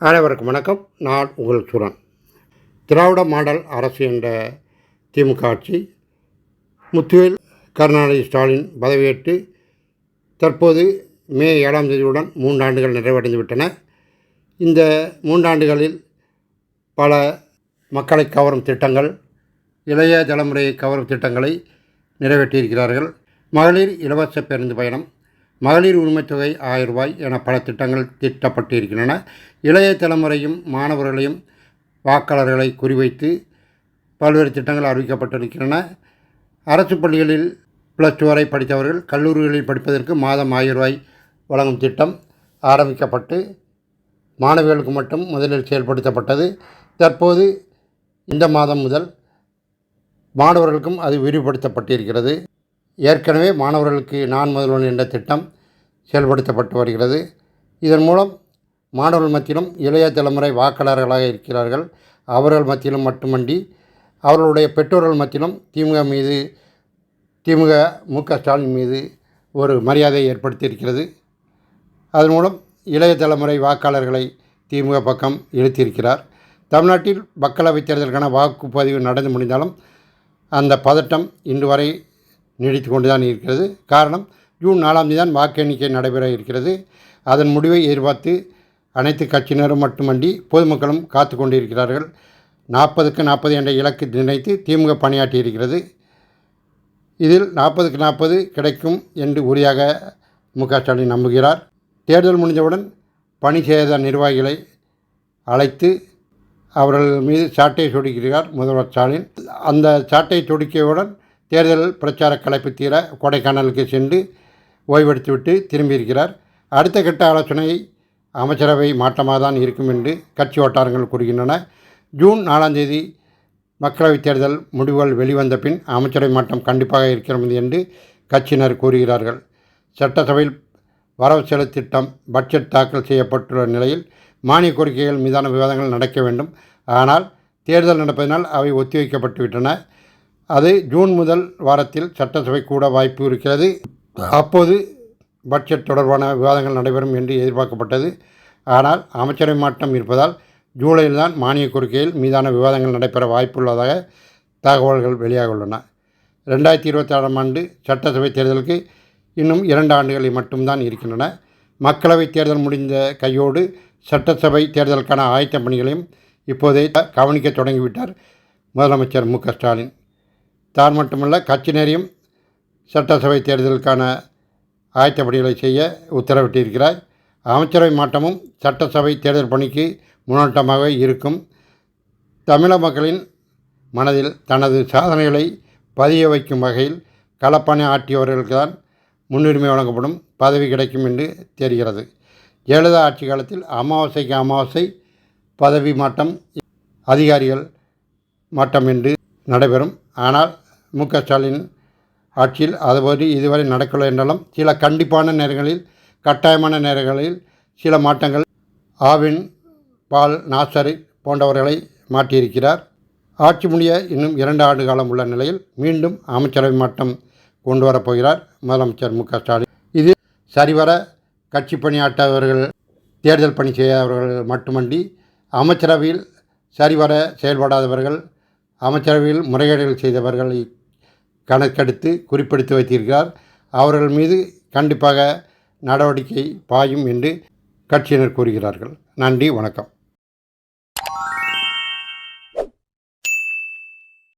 அனைவருக்கும் வணக்கம். நான் உங்கள் சுரன். திராவிட மாடல் அரசு என்ற திமுக ஆட்சி முத்துவேல் கருணாநிதி ஸ்டாலின் பதவியேற்று தற்போது மே ஏழாம் தேதியுடன் மூன்றாண்டுகள் நிறைவடைந்து விட்டன இந்த மூன்றாண்டுகளில் பல மக்களை கவரும் திட்டங்கள் இளைய தலைமுறையை கவரும் திட்டங்களை நிறைவேற்றியிருக்கிறார்கள். மகளிர் இலவச பேருந்து பயணம் மகளிர் உரிமைத்தொகை ஆயிரம் ரூபாய் என பல திட்டங்கள் தீட்டப்பட்டிருக்கின்றன. இளைய தலைமுறையும் மாணவர்களையும் வாக்காளர்களை குறிவைத்து பல்வேறு திட்டங்கள் அறிவிக்கப்பட்டிருக்கின்றன. அரசு பள்ளிகளில் ப்ளஸ் டூ வரை படித்தவர்கள் கல்லூரிகளில் படிப்பதற்கு மாதம் ஆயிரம் ரூபாய் வழங்கும் திட்டம் ஆரம்பிக்கப்பட்டு மாணவிகளுக்கு மட்டும் முதலில் செயல்படுத்தப்பட்டது. தற்போது இந்த மாதம் முதல் மாணவர்களுக்கும் அது விரிவுபடுத்தப்பட்டிருக்கிறது. ஏற்கனவே மாணவர்களுக்கு நான் முதல்வன் என்ற திட்டம் செயல்படுத்தப்பட்டு வருகிறது. இதன் மூலம் மாணவர்கள் மத்தியிலும் இளைய தலைமுறை வாக்காளர்களாக இருக்கிறார்கள். அவர்கள் மத்தியிலும் மட்டுமன்றி அவர்களுடைய பெற்றோர்கள் மத்தியிலும் திமுக மீது திமுக மு க ஸ்டாலின் மீது ஒரு மரியாதை ஏற்படுத்தியிருக்கிறது. அதன் மூலம் இளைய தலைமுறை வாக்காளர்களை திமுக பக்கம் இழுத்தியிருக்கிறார் தமிழ்நாட்டில் மக்களவைத் தேர்தலுக்கான வாக்குப்பதிவு நடந்து முடிந்தாலும் அந்த பதட்டம் இன்று வரை நீடித்து கொண்டு தான் இருக்கிறது. காரணம் ஜூன் நாலாம் தேதி தான் வாக்கு எண்ணிக்கை நடைபெற இருக்கிறது. அதன் முடிவை எதிர்பார்த்து அனைத்து கட்சியினரும் மட்டுமன்றி பொதுமக்களும் காத்து கொண்டிருக்கிறார்கள். நாற்பதுக்கு நாற்பது என்ற இலக்கு நிர்ணயித்து திமுக பணியாற்றி இருக்கிறது. இதில் நாற்பதுக்கு நாற்பது கிடைக்கும் என்று உறுதியாக மு க ஸ்டாலின் நம்புகிறார். தேர்தல் முடிந்தவுடன் பணி செய்த நிர்வாகிகளை அழைத்து அவர்கள் மீது சாட்டை சொடுக்கிறார் முதல்வர் ஸ்டாலின். அந்த சாட்டை சொடுக்கியவுடன் தேர்தல் பிரச்சார கலைப்பு தீர கொடைக்கானலுக்கு சென்று ஓய்வெடுத்துவிட்டு திரும்பியிருக்கிறார். அடுத்த கட்ட ஆலோசனை அமைச்சரவை மாற்றமாக தான் இருக்கும் என்று கட்சி வட்டாரங்கள் கூறுகின்றன. ஜூன் நாலாம் தேதி மக்களவைத் தேர்தல் முடிவுகள் வெளிவந்த பின் அமைச்சரவை மாற்றம் கண்டிப்பாக இருக்கிறது என்று கட்சியினர் கூறுகிறார்கள். சட்டசபையில் வரவு செலவு திட்டம் பட்ஜெட் தாக்கல் செய்யப்பட்டுள்ள நிலையில் மானிய கோரிக்கைகள் மீதான விவாதங்கள் நடக்க வேண்டும். ஆனால் தேர்தல் நடப்பதனால் அவை ஒத்திவைக்கப்பட்டுவிட்டன. அது ஜூன் முதல் வாரத்தில் சட்டசபை கூட வாய்ப்பு இருக்கிறது. அப்போது பட்ஜெட் தொடர்பான விவாதங்கள் நடைபெறும் என்று எதிர்பார்க்கப்பட்டது. ஆனால் அமைச்சரவை மாற்றம் இருப்பதால் ஜூலையில் தான் மானிய கோரிக்கையில் மீதான விவாதங்கள் நடைபெற வாய்ப்புள்ளதாக தகவல்கள் வெளியாக உள்ளன ரெண்டாயிரத்தி இருபத்தி ஆறாம் ஆண்டு சட்டசபை தேர்தலுக்கு இன்னும் இரண்டு ஆண்டுகளில் மட்டும்தான் இருக்கின்றன. மக்களவைத் தேர்தல் முடிந்த கையோடு சட்டசபை தேர்தலுக்கான ஆயத்த பணிகளையும் இப்போதே கவனிக்க தொடங்கிவிட்டார் முதலமைச்சர் மு க ஸ்டாலின். தான் மட்டுமல்ல கட்சியினரையும் சட்டசபை தேர்தலுக்கான ஆயத்த பணிகளை செய்ய உத்தரவிட்டிருக்கிறார். அமைச்சரவை மாற்றமும் சட்டசபை தேர்தல் பணிக்கு முன்னோட்டமாக இருக்கும். தமிழக மக்களின் மனதில் தனது சாதனைகளை பதிய வைக்கும் வகையில் களப்பணி ஆற்றியவர்களுக்கு தான் முன்னுரிமை வழங்கப்படும் பதவி கிடைக்கும் என்று தெரிகிறது. ஜெயலலிதா ஆட்சி காலத்தில் அமாவாசைக்கு அமாவாசை பதவி மாற்றம் அதிகாரிகள் மாற்றம் என்று நடைபெறும். ஆனால் மு. க. ஸ்டாலின் ஆட்சியில் அதுபோது இதுவரை நடக்கவில்லை என்றாலும் சில கண்டிப்பான நேரங்களில் கட்டாயமான நேரங்களில் சில மாற்றங்கள் ஆவின் பால் நாசரி போன்றவர்களை மாற்றியிருக்கிறார். ஆட்சி முடிய இன்னும் இரண்டு ஆண்டு காலம் உள்ள நிலையில் மீண்டும் அமைச்சரவை மாற்றம் கொண்டு வரப்போகிறார் முதலமைச்சர் மு. க. ஸ்டாலின். இது சரிவர கட்சி பணியாற்றவர்கள் தேர்தல் பணி செய்யாதவர்கள் மட்டுமன்றி அமைச்சரவையில் சரிவர செயல்படாதவர்கள் அமைச்சரவையில் முறைகேடுகள் செய்தவர்களை கணக்கெடுத்து குறிப்பிடுத்து வைத்திருக்கிறார். அவர்கள் மீது கண்டிப்பாக நடவடிக்கை பாயும் என்று கட்சியினர் கூறுகிறார்கள். நன்றி வணக்கம்.